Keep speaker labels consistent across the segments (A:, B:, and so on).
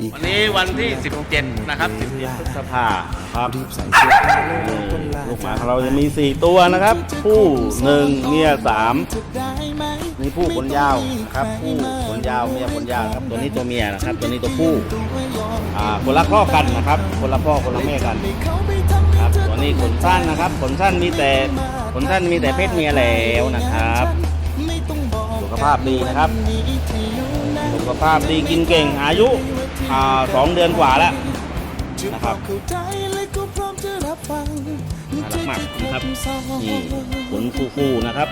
A: อีก
B: วันนี้วันที่ 17 นะครับ17พฤษภาครับ
A: รีบใส่เสื้อผ้าเลยรอต้นลา
B: ลูกหมาของเราจะมี 4 ตัวนะครับ ผู้หนึ่งเมียสาม
A: ได้ไหม
B: มีผู้ขนยาวนะครับ ผู้ขนยาวเมียขนยาวนะครับ ตัวนี้ตัวเมียนะครับ ตัวนี้ตัวผู้อ่าคนละพ่อกันนะครับ คนละพ่อคนละแม่กัน
A: เขาไปทำ
B: ครับตัวนี้ขนสั้นนะครับ ขนสั้นมีแต่ขนสั้นมีแต่เพศเมียแล้วนะครับ
A: ไม่ต้องบอก
B: สุขภาพดีนะครับ
A: นี้ที่อยู่ไหน
B: สุขภาพดีกินเก่งอายุ อ่าสองเดือนกว่าแล้วนะครั
A: บ
B: น่ารักมากนะครับนี่ขนคู่ๆนะครับ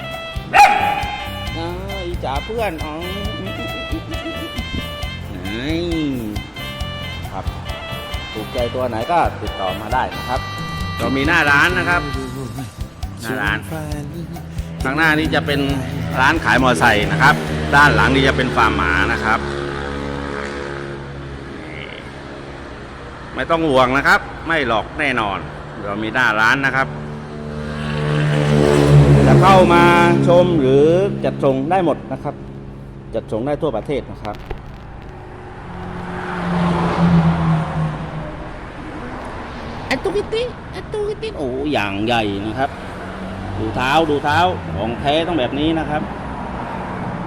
B: อีจ๋าเพื่อนอ๋อนี่ครับถูกใจตัวไหนก็ติดต่อมาได้นะครับ เรามีหน้าร้านนะครับ หน้าร้านข้างหน้านี้จะเป็นร้านขายมอเตอร์ไซค์นะครับ ด้านหลังนี้จะเป็นฟาร์มหมานะครับ ไม่ต้องห่วงนะครับ ไม่หลอกแน่นอน เรามีหน้าร้านนะครับ จะเข้ามาชมหรือจัดส่งได้หมดนะครับ จัดส่งได้ทั่วประเทศนะครับอัตุกิติอัตุกิติโอ้อย่างใหญ่นะครับ ดูเท้าดูเท้าของแท้ต้องแบบนี้นะครับ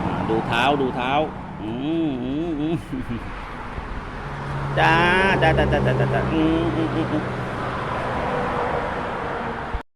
B: อ่าดูเท้าดูเท้า อืมอืมอืม จ้าจ้าจ้าจ้าจ้าจ้าอืมอืมอืมอืม